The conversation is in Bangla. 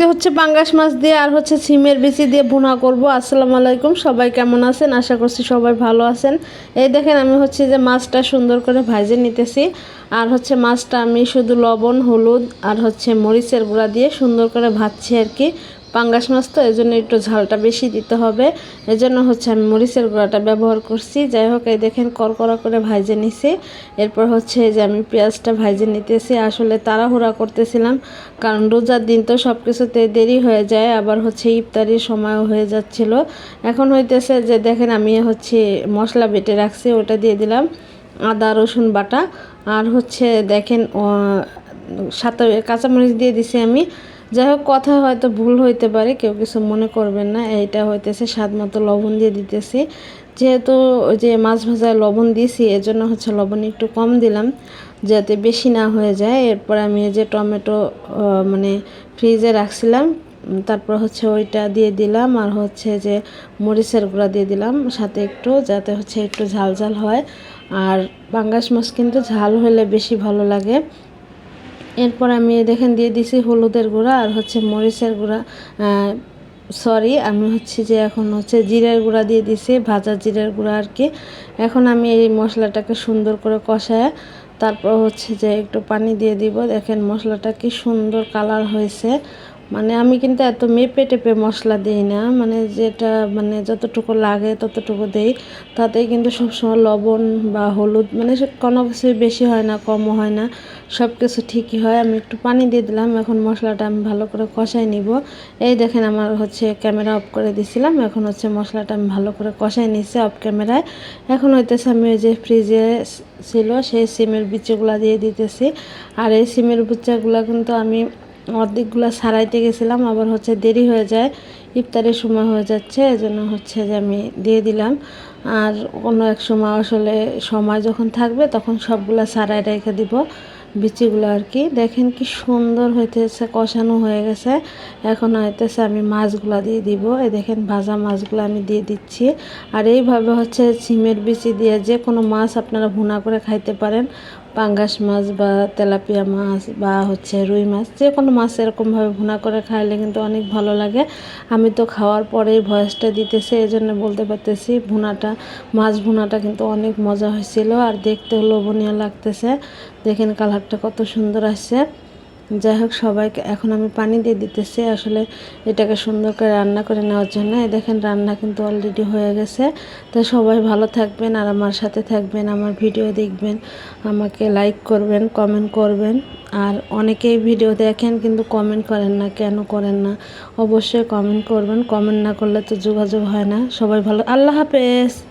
আজকে হচ্ছে পাঙ্গাস মাছ দিয়ে আর হচ্ছে সিমের বিচি দিয়ে ভুনা করব। আসসালামু আলাইকুম, সবাই কেমন আছেন? আশা করছি সবাই ভালো আছেন। এই দেখেন আমি হচ্ছে যে মাছটা সুন্দর করে ভাজে নিতেছি। আর হচ্ছে মাছটা আমি শুধু লবণ, হলুদ আর হচ্ছে মরিচের গুঁড়া দিয়ে সুন্দর করে ভাজছি আর কি। পাঙ্গাস মাছ তো এই জন্য একটু ঝালটা বেশি দিতে হবে। এজন্য হচ্ছে আমি মরিচের গুঁড়াটা ব্যবহার করছি। যাই হোক, এই দেখেন করকরা করে ভাজে নিছি। এরপর হচ্ছে যে আমি পেঁয়াজটা ভাজে নিতেছি। আসলে তাড়াহুড়া করতেছিলাম, কারণ রোজার দিন তো সব কিছুতে দেরি হয়ে যায়, আবার হচ্ছে ইফতারির সময়ও হয়ে যাচ্ছিল। এখন হইতেছে যে দেখেন আমি হচ্ছে মশলা বেটে রাখছি, ওটা দিয়ে দিলাম আদা, রসুন বাটা। আর হচ্ছে দেখেন সাথে কাঁচামরিচ দিয়ে দিছি আমি। যাই হোক, কথা হয়তো ভুল হইতে পারে, কেউ কিছু মনে করবেন না, এইটা হইতেছে স্বাদ মতো লবণ দিয়ে দিতেছি। যেহেতু ওই যে মাছ ভাজায় লবণ দিয়েছি, এজন্য হচ্ছে লবণ একটু কম দিলাম, যাতে বেশি না হয়ে যায়। এরপর আমি যে টমেটো মানে ফ্রিজে রাখছিলাম তারপর হচ্ছে ওইটা দিয়ে দিলাম, আর হচ্ছে যে মরিচের গুঁড়া দিয়ে দিলাম, সাথে একটু, যাতে হচ্ছে একটু ঝাল ঝাল হয়। আর পাঙ্গাস মাছ কিন্তু ঝাল হলে বেশি ভালো লাগে। এরপর আমি দেখেন দিয়ে দিছি হলুদের গুঁড়া আর হচ্ছে মরিচের গুঁড়া। সরি আমি হচ্ছে যে এখন হচ্ছে জিরের গুঁড়া দিয়ে দিছি, ভাজা জিরের গুঁড়া আর কি। এখন আমি এই মশলাটাকে সুন্দর করে কষায় তারপর হচ্ছে যে একটু পানি দিয়ে দিব। দেখেন মশলাটা কি সুন্দর কালার হয়েছে। মানে আমি কিন্তু এত মেপে টেপে মশলা দিই না মানে যেটা মানে যতটুকু লাগে ততটুকু দেই। তাতেই কিন্তু সবসময় লবণ বা হলুদ মানে কোনো কিছুই বেশি হয় না, কমও হয় না সব কিছু ঠিকই হয়। আমি একটু পানি দিয়ে দিলাম, এখন মশলাটা আমি ভালো করে কষাই নিব। এই দেখেন আমার হচ্ছে ক্যামেরা অফ করে দিছিলাম, এখন হচ্ছে মশলাটা আমি ভালো করে কষাই নিচ্ছি অফ ক্যামেরায়। এখন হইতেছে আমি ওই যে ফ্রিজে ছিল, সেই সিমের বিচিগুলো দিয়ে দিতেছি। আর এই সিমের বিচাগুলো কিন্তু আমি অর্ধেকগুলো সারাইতে গেছিলাম, আবার হচ্ছে দেরি হয়ে যায়, ইফতারের সময় হয়ে যাচ্ছে, এজন্য হচ্ছে যে আমি দিয়ে দিলাম। আর কোনো এক সময় আসলে সময় যখন থাকবে তখন সবগুলো সারাই রেখে দিব, বিচিগুলো আর কি। দেখেন কি সুন্দর হইতেছে, কষানো হয়ে গেছে। এখন হইতেছে আমি মাছগুলো দিয়ে দিব। এই দেখেন ভাজা মাছগুলো আমি দিয়ে দিচ্ছি। আর এইভাবে হচ্ছে সিমের বিচি দিয়ে যে কোনো মাছ আপনারা ভুনা করে খাইতে পারেন। পাঙ্গাস মাছ বা তেলাপিয়া মাছ বা হচ্ছে রুই মাছ, যে কোনো মাছ এরকমভাবে ভুনা করে খাইলে কিন্তু অনেক ভালো লাগে। আমি তো খাওয়ার পরেই ভয়েসটা দিতেছে এই জন্য বলতে পারতেছি ভুনাটা, মাছ ভুনাটা কিন্তু অনেক মজা হয়েছিল। আর দেখতেও লোভনীয় লাগতেছে। দেখেন কালারটা কত সুন্দর আসছে। যাই হোক, সবাইকে এখন আমি পানি দিয়ে দিতেছি। আসলে এটাকে সুন্দর করে রান্না করে নেওয়ার জন্য। এই দেখেন, রান্না কিন্তু অলরেডি হয়ে গেছে। তো সবাই ভালো থাকবেন আর আমার সাথে থাকবেন, আমার ভিডিও দেখবেন, আমাকে লাইক করবেন কমেন্ট করবেন। আর অনেকেই ভিডিও দেখেন কিন্তু কমেন্ট করেন না, কেন করেন না? অবশ্যই কমেন্ট করবেন। কমেন্ট না করলে তো যোগাযোগ হয় না। সবাই ভালো, আল্লাহ হাফেজ!